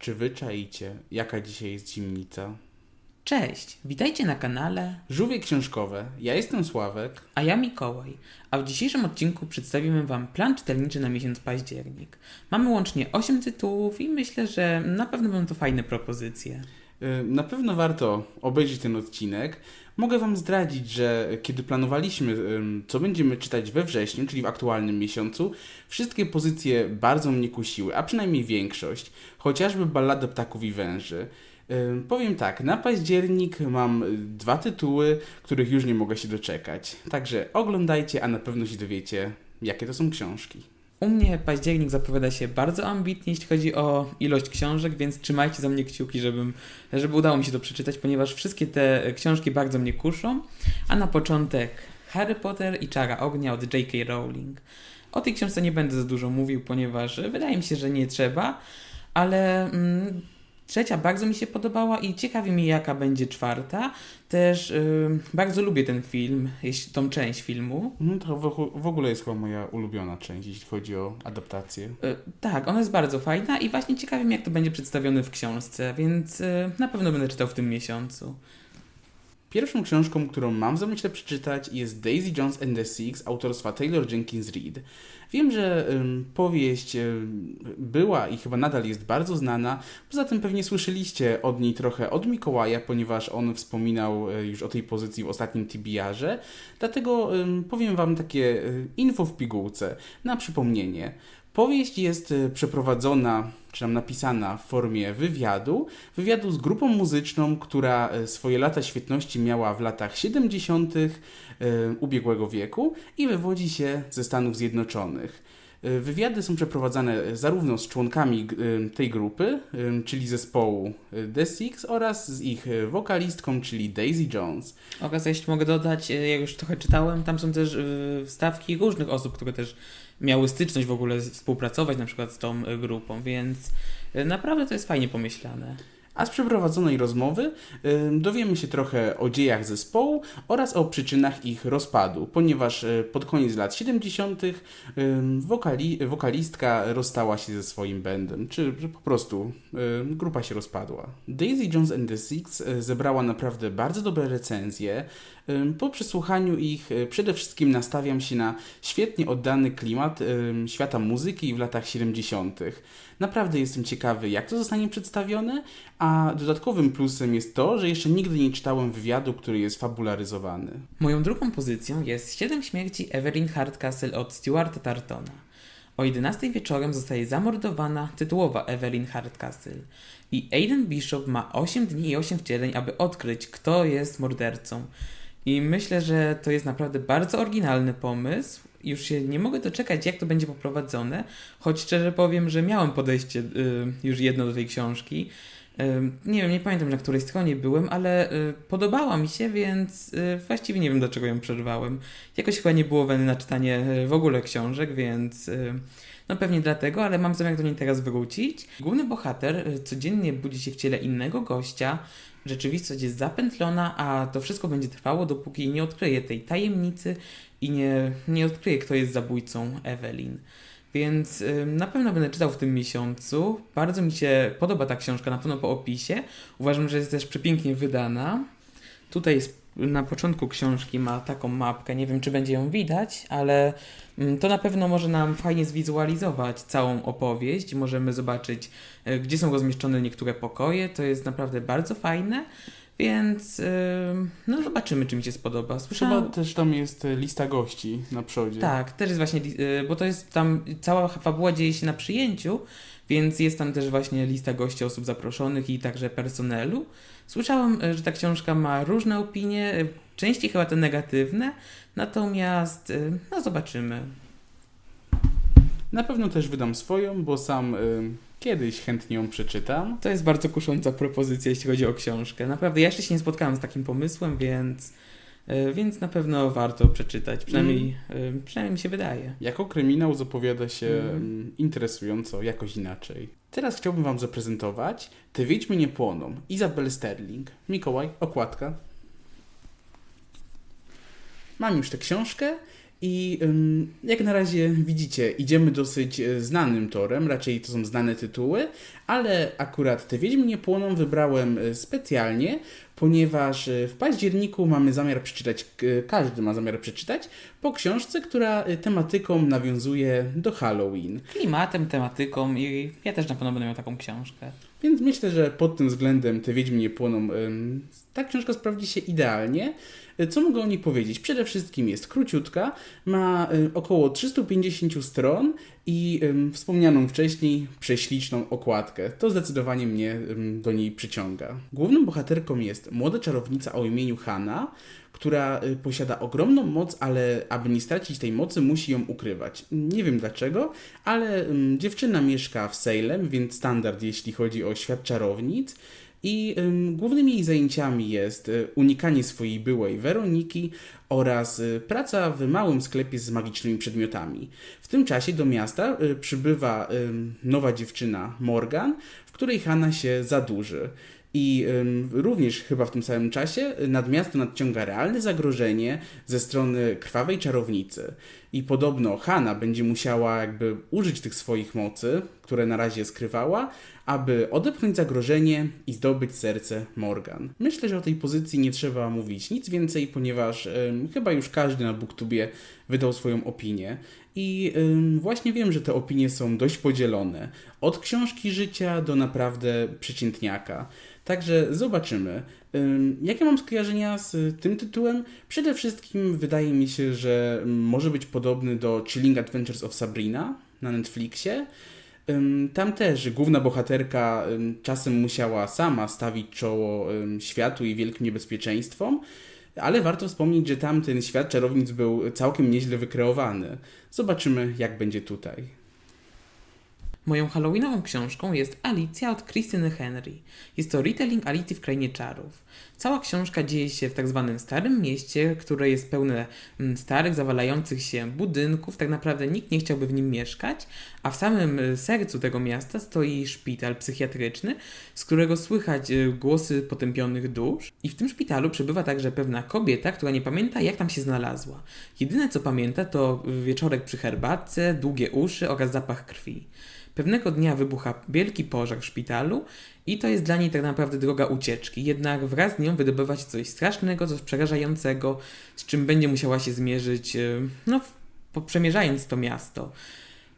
Czy wy czaicie, jaka dzisiaj jest zimnica? Cześć, witajcie na kanale, Żółwie książkowe, ja jestem Sławek. a ja Mikołaj, a w dzisiejszym odcinku przedstawimy Wam plan czytelniczy na miesiąc październik. Mamy łącznie 8 tytułów i myślę, że na pewno będą to fajne propozycje. Y, Na pewno warto obejrzeć ten odcinek. Mogę Wam zdradzić, że kiedy planowaliśmy, co będziemy czytać we wrześniu, czyli w aktualnym miesiącu, wszystkie pozycje bardzo mnie kusiły, a przynajmniej większość. Chociażby Ballada Ptaków i Węży. Powiem tak, na październik mam y, dwa tytuły, których już nie mogę się doczekać. Także oglądajcie, a na pewno się dowiecie, jakie to są książki. U mnie październik zapowiada się bardzo ambitnie, jeśli chodzi o ilość książek, więc trzymajcie za mnie kciuki, żebym, żeby udało mi się to przeczytać, ponieważ wszystkie te książki bardzo mnie kuszą. A na początek Harry Potter i Czara Ognia od J.K. Rowling. O tej książce nie będę za dużo mówił, ponieważ wydaje mi się, że nie trzeba, ale mm, trzecia bardzo mi się podobała i ciekawi mnie jaka będzie czwarta. Też y, bardzo lubię ten film, tą część filmu. No to w, w ogóle jest chyba moja ulubiona część, jeśli chodzi o adaptację. Y, Tak, ona jest bardzo fajna i właśnie ciekawi mnie, jak to będzie przedstawione w książce, więc y, na pewno będę czytał w tym miesiącu. Pierwszą książką, którą mam w zamyśle przeczytać jest Daisy Jones and the Six autorstwa Taylor Jenkins Reid. Wiem, że ym, powieść ym, była i chyba nadal jest bardzo znana, poza tym pewnie słyszeliście od niej trochę od Mikołaja, ponieważ on wspominał y, już o tej pozycji w ostatnim TBR-ze, dlatego ym, powiem Wam takie y, info w pigułce na przypomnienie. Powieść jest y, przeprowadzona, czy tam napisana w formie wywiadu, wywiadu z grupą muzyczną, która y, swoje lata świetności miała w latach 70. y, ubiegłego wieku i wywodzi się ze Stanów Zjednoczonych. Y, Wywiady są przeprowadzane zarówno z członkami tej grupy, czyli zespołu The Six, oraz z ich wokalistką, czyli Daisy Jones. Oraz jeśli mogę dodać, ja już trochę czytałem, tam są też wstawki różnych osób, które też miały styczność w ogóle współpracować na przykład z tą y, grupą, więc y, naprawdę to jest fajnie pomyślane. A z przeprowadzonej rozmowy dowiemy się trochę o dziejach zespołu oraz o przyczynach ich rozpadu, ponieważ y, pod koniec lat 70. ym, wokali, wokalistka rozstała się ze swoim bandem, czy po prostu grupa się rozpadła. Daisy Jones and the Six zebrała naprawdę bardzo dobre recenzje. Po przesłuchaniu ich y, przede wszystkim nastawiam się na świetnie oddany klimat świata muzyki w latach 70. Naprawdę jestem ciekawy, jak to zostanie przedstawione, a dodatkowym plusem jest to, że jeszcze nigdy nie czytałem wywiadu, który jest fabularyzowany. Moją drugą pozycją jest Siedem śmierci Evelyn Hardcastle od Stuarta Tartona. O 11 wieczorem zostaje zamordowana tytułowa Evelyn Hardcastle i Aiden Bishop ma 8 dni i 8 wcieleń, aby odkryć, kto jest mordercą. I myślę, że to jest naprawdę bardzo oryginalny pomysł. Już się nie mogę doczekać, jak to będzie poprowadzone, choć szczerze powiem, że miałem podejście y, już jedno do tej książki. Ym, Nie wiem, nie pamiętam na której stronie byłem, ale y, podobała mi się, więc y, właściwie nie wiem dlaczego ją przerwałem. Jakoś chyba nie było weny na czytanie y, w ogóle książek, więc y, no pewnie dlatego, ale mam zamiar do niej teraz wrócić. Główny bohater y, codziennie budzi się w ciele innego gościa, rzeczywistość jest zapętlona, a to wszystko będzie trwało, dopóki nie odkryje tej tajemnicy i nie, nie odkryje, kto jest zabójcą Evelyn. Więc na pewno będę czytał w tym miesiącu. Bardzo mi się podoba ta książka, na pewno po opisie. Uważam, że jest też przepięknie wydana. Tutaj jest, na początku książki ma taką mapkę, nie wiem czy będzie ją widać, ale mm, to na pewno może nam fajnie zwizualizować całą opowieść. Możemy zobaczyć, y, gdzie są rozmieszczone niektóre pokoje. To jest naprawdę bardzo fajne. Więc ym, no zobaczymy, czy mi się spodoba. Chyba Słyszałam, też tam jest e, lista gości na przodzie. tak, też jest właśnie, y, bo to jest tam, cała fabuła dzieje się na przyjęciu, więc jest tam też właśnie lista gości, osób zaproszonych i także personelu. Słyszałam, y, że ta książka ma różne opinie, y, częściej chyba te negatywne, natomiast y, no zobaczymy. Na pewno też wydam swoją, bo sam kiedyś chętnie ją przeczytam. To jest bardzo kusząca propozycja, jeśli chodzi o książkę. Naprawdę, ja jeszcze się nie spotkałem z takim pomysłem, więc, y, więc na pewno warto przeczytać, przynajmniej, y, przynajmniej mi się wydaje. Jako kryminał zapowiada się Mhm. ym, interesująco, jakoś inaczej. Teraz chciałbym Wam zaprezentować Te Wiedźmy nie płoną, Izabel Sterling. Mikołaj, okładka. Mam już tę książkę I jak na razie widzicie, idziemy dosyć e, znanym torem, raczej to są znane tytuły, ale akurat te Wiedźmy nie płoną wybrałem e, specjalnie, ponieważ e, w październiku mamy zamiar przeczytać, każdy ma zamiar przeczytać, po książce, która tematyką nawiązuje do Halloween. Klimatem, tematyką i ja też na pewno będę miał taką książkę. Więc myślę, że pod tym względem te Wiedźmy nie płoną. Ta książka sprawdzi się idealnie. Y, Co mogę o niej powiedzieć? Przede wszystkim jest króciutka, ma y, około 350 stron i wspomnianą wcześniej prześliczną okładkę. To zdecydowanie mnie do niej przyciąga. Główną bohaterką jest młoda czarownica o imieniu Hanna, która y, posiada ogromną moc, ale aby nie stracić tej mocy, musi ją ukrywać. Nie wiem dlaczego, ale dziewczyna mieszka w Salem, więc standard jeśli chodzi o świat czarownic. I ym, głównymi jej zajęciami jest y, unikanie swojej byłej Weroniki oraz y, praca w małym sklepie z magicznymi przedmiotami. W tym czasie do miasta y, przybywa nowa dziewczyna Morgan, w której Hanna się zaduży. I ym, również chyba w tym samym czasie y, nad miasto nadciąga realne zagrożenie ze strony krwawej czarownicy. I podobno Hanna będzie musiała jakby użyć tych swoich mocy, które na razie skrywała, aby odepchnąć zagrożenie i zdobyć serce Morgan. Myślę, że o tej pozycji nie trzeba mówić nic więcej, ponieważ chyba już każdy na Booktubie wydał swoją opinię. I właśnie wiem, że te opinie są dość podzielone. Od książki życia do naprawdę przeciętniaka. Także zobaczymy. Jakie mam skojarzenia z tym tytułem? Przede wszystkim wydaje mi się, że może być podobny do Chilling Adventures of Sabrina na Netflixie. Tam też główna bohaterka czasem musiała sama stawić czoło światu i wielkim niebezpieczeństwom, ale warto wspomnieć, że tam ten świat czarownic był całkiem nieźle wykreowany. Zobaczymy, jak będzie tutaj. Moją halloweenową książką jest Alicja od Christine Henry. Jest to retelling Alicji w Krainie Czarów. Cała książka dzieje się w tak zwanym Starym Mieście, które jest pełne mm, starych, zawalających się budynków. Tak naprawdę nikt nie chciałby w nim mieszkać, a w samym y, sercu tego miasta stoi szpital psychiatryczny, z którego słychać y, głosy potępionych dusz. I w tym szpitalu przebywa także pewna kobieta, która nie pamięta, jak tam się znalazła. Jedyne co pamięta to wieczorek przy herbatce, długie uszy oraz zapach krwi. Pewnego dnia wybucha wielki pożar w szpitalu i to jest dla niej tak naprawdę droga ucieczki. Jednak wraz z nią wydobywa się coś strasznego, coś przerażającego, z czym będzie musiała się zmierzyć, e, no, przemierzając to miasto.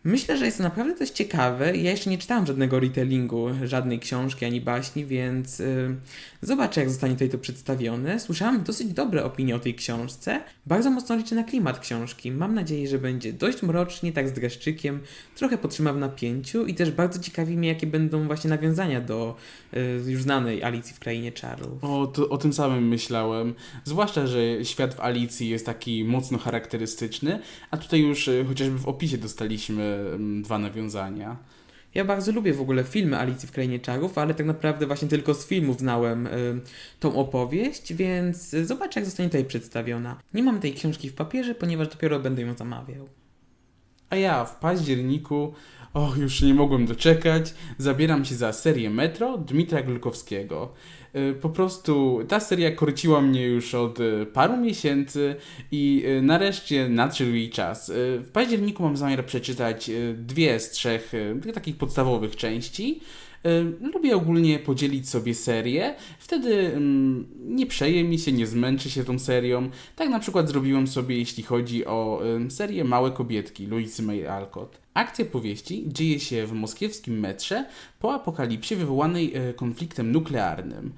Myślę, że jest to naprawdę dość ciekawe. Ja jeszcze nie czytałam żadnego retellingu, żadnej książki ani baśni, więc y, zobaczę, jak zostanie tutaj to przedstawione. Słyszałam dosyć dobre opinie o tej książce. Bardzo mocno liczę na klimat książki. Mam nadzieję, że będzie dość mrocznie, tak z dreszczykiem, trochę potrzyma w napięciu i też bardzo ciekawi mnie, jakie będą właśnie nawiązania do y, już znanej Alicji w Krainie Czarów. O, to, o tym samym myślałem. Zwłaszcza, że świat w Alicji jest taki mocno charakterystyczny, a tutaj już y, chociażby w opisie dostaliśmy dwa nawiązania. Ja bardzo lubię w ogóle filmy Alicji w Krainie Czarów, ale tak naprawdę właśnie tylko z filmów znałem y, tą opowieść, więc zobaczę jak zostanie tutaj przedstawiona. Nie mam tej książki w papierze, ponieważ dopiero będę ją zamawiał. A ja w październiku, och, już nie mogłem doczekać, zabieram się za serię Metro Dmitra Glukowskiego. Y, Po prostu ta seria korciła mnie już od y, paru miesięcy i y, nareszcie nadszedł jej czas. W październiku mam zamiar przeczytać dwie z trzech takich podstawowych części. Lubię ogólnie podzielić sobie serię, wtedy nie przeje mi się, nie zmęczy się tą serią. Tak na przykład zrobiłem sobie, jeśli chodzi o serię Małe Kobietki Louisy May Alcott. Akcja powieści dzieje się w moskiewskim metrze po apokalipsie wywołanej y, konfliktem nuklearnym.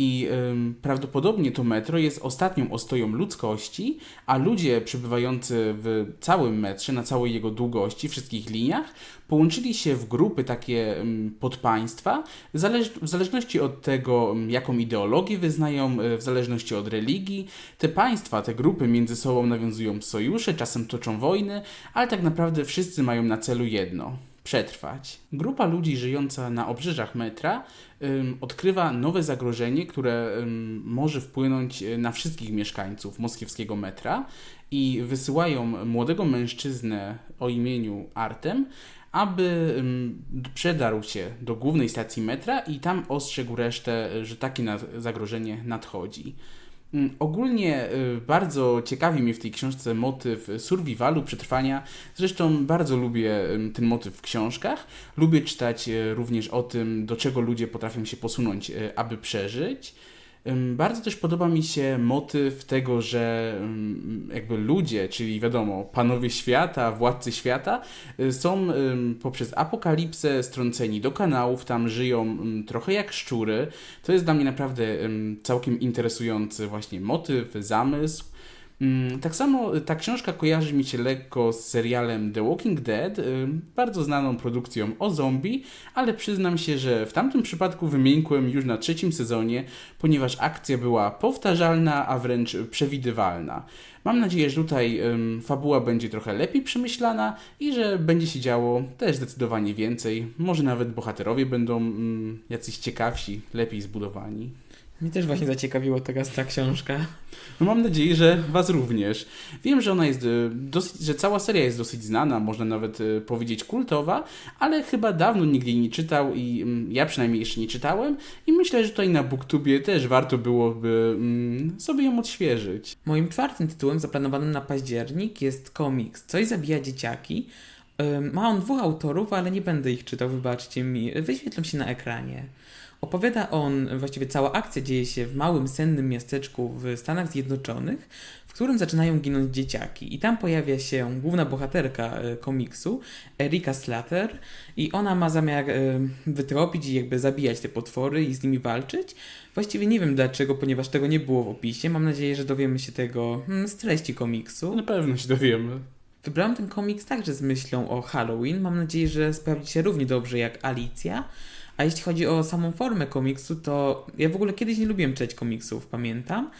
I ym, prawdopodobnie to metro jest ostatnią ostoją ludzkości, a ludzie przebywający w całym metrze, na całej jego długości, wszystkich liniach, połączyli się w grupy takie ym, podpaństwa, w, zależ- w zależności od tego, ym, jaką ideologię wyznają, y, w zależności od religii. Te państwa, te grupy między sobą nawiązują sojusze, czasem toczą wojny, ale tak naprawdę wszyscy mają na celu jedno przetrwać. Grupa ludzi żyjąca na obrzeżach metra ym, odkrywa nowe zagrożenie, które ym, może wpłynąć y, na wszystkich mieszkańców moskiewskiego metra i wysyłają młodego mężczyznę o imieniu Artem, aby ym, przedarł się do głównej stacji metra i tam ostrzegł resztę, że takie zagrożenie nadchodzi. Mm, Ogólnie y, bardzo ciekawi mnie w tej książce motyw survivalu, przetrwania. Zresztą bardzo lubię ten motyw w książkach. Lubię czytać y, również o tym, do czego ludzie potrafią się posunąć, y, aby przeżyć. Bardzo też podoba mi się motyw tego, że jakby ludzie, czyli wiadomo, panowie świata, władcy świata, y, są poprzez apokalipsę strąceni do kanałów, tam żyją trochę jak szczury. To jest dla mnie naprawdę całkiem interesujący właśnie motyw, zamysł. Mm, Tak samo y, ta książka kojarzy mi się lekko z serialem The Walking Dead, y, bardzo znaną produkcją o zombie, ale przyznam się, że w tamtym przypadku wymiękłem już na trzecim sezonie, ponieważ akcja była powtarzalna, a wręcz przewidywalna. Mam nadzieję, że tutaj fabuła będzie trochę lepiej przemyślana i że będzie się działo też zdecydowanie więcej. Może nawet bohaterowie będą ym, jacyś ciekawsi, lepiej zbudowani. Mnie też właśnie zaciekawiło teraz ta książka. No mam nadzieję, że Was również. Wiem, że ona jest y, dosyć, że cała seria jest dosyć znana, można nawet y, powiedzieć kultowa, ale chyba dawno nikt jej nie czytał i mm, ja przynajmniej jeszcze nie czytałem i myślę, że tutaj na Booktubie też warto byłoby mm, sobie ją odświeżyć. Moim czwartym tytułem zaplanowanym na październik jest komiks Coś zabija dzieciaki. Ma on dwóch autorów, ale nie będę ich czytał, wybaczcie mi. Wyświetlą się na ekranie. Opowiada on, właściwie cała akcja dzieje się w małym, sennym miasteczku w Stanach Zjednoczonych, w którym zaczynają ginąć dzieciaki. I tam pojawia się główna bohaterka y, komiksu, Erika Slater, i ona ma zamiar y, wytropić i jakby zabijać te potwory i z nimi walczyć. Właściwie nie wiem dlaczego, ponieważ tego nie było w opisie. Mam nadzieję, że dowiemy się tego hmm, z treści komiksu. Na pewno się dowiemy. Wybrałem ten komiks także z myślą o Halloween. Mam nadzieję, że sprawdzi się równie dobrze jak Alicja. A jeśli chodzi o samą formę komiksu, to ja w ogóle kiedyś nie lubiłem czytać komiksów, pamiętam.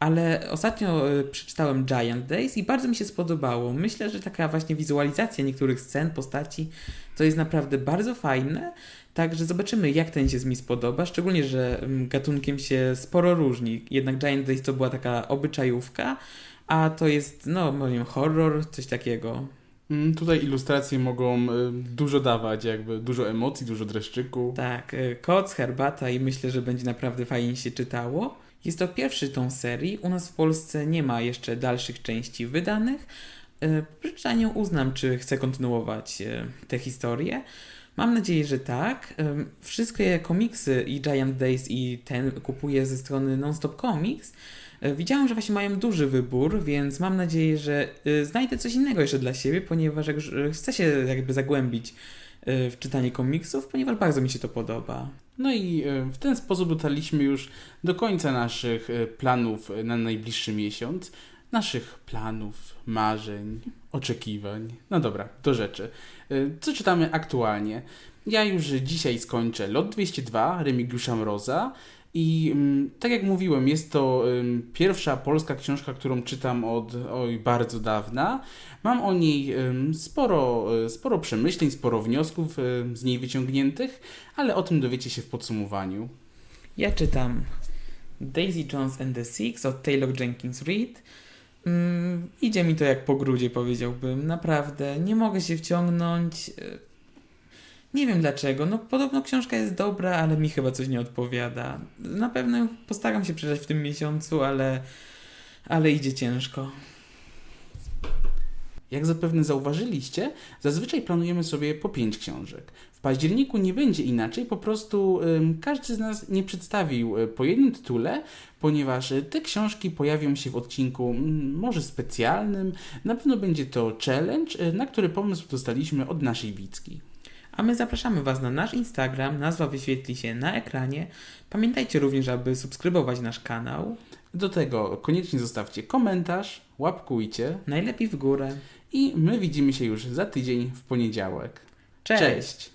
Ale ostatnio y, przeczytałem Giant Days i bardzo mi się spodobało. Myślę, że taka właśnie wizualizacja niektórych scen, postaci to jest naprawdę bardzo fajne. Także zobaczymy, jak ten się mi spodoba. Szczególnie, że mm, gatunkiem się sporo różni. Jednak Giant Days to była taka obyczajówka, a to jest, no, powiem, horror, coś takiego. Mm, Tutaj ilustracje mogą y, dużo dawać, jakby dużo emocji, dużo dreszczyku. Tak, y, koc, herbata i myślę, że będzie naprawdę fajnie się czytało. Jest to pierwszy tą serii. U nas w Polsce nie ma jeszcze dalszych części wydanych. Y, przeczytaniu uznam, czy chcę kontynuować y, tę historię. Mam nadzieję, że tak. Wszystkie komiksy i Giant Days i ten kupuję ze strony Nonstop Comics. Y, Widziałam, że właśnie mają duży wybór, więc mam nadzieję, że y, znajdę coś innego jeszcze dla siebie, ponieważ chcę się jakby zagłębić y, w czytanie komiksów, ponieważ bardzo mi się to podoba. No i w ten sposób dotarliśmy już do końca naszych planów na najbliższy miesiąc. Naszych planów, marzeń, oczekiwań. No dobra, do rzeczy. Co czytamy aktualnie? Ja już dzisiaj skończę Lot 202 Remigiusza Mroza. I mm, tak jak mówiłem, jest to pierwsza polska książka, którą czytam od oj, bardzo dawna. Mam o niej sporo, y, sporo przemyśleń, sporo wniosków z niej wyciągniętych, ale o tym dowiecie się w podsumowaniu. Ja czytam Daisy Jones and the Six od Taylor Jenkins Reid. Mm, idzie mi to jak po grudzie, powiedziałbym. Naprawdę, nie mogę się wciągnąć. Y, Nie wiem dlaczego. No, podobno książka jest dobra, ale mi chyba coś nie odpowiada. Na pewno postaram się przeczytać w tym miesiącu, ale, ale idzie ciężko. Jak zapewne zauważyliście, zazwyczaj planujemy sobie po pięć książek. W październiku nie będzie inaczej, po prostu każdy z nas nie przedstawił y, po jednym tytule, ponieważ y, te książki pojawią się w odcinku mm, może specjalnym. Na pewno będzie to challenge, y, na który pomysł dostaliśmy od naszej Wicki. A my zapraszamy Was na nasz Instagram. Nazwa wyświetli się na ekranie. Pamiętajcie również, aby subskrybować nasz kanał. Do tego koniecznie zostawcie komentarz, łapkujcie Najlepiej w górę. i my widzimy się już za tydzień w poniedziałek. Cześć. Cześć.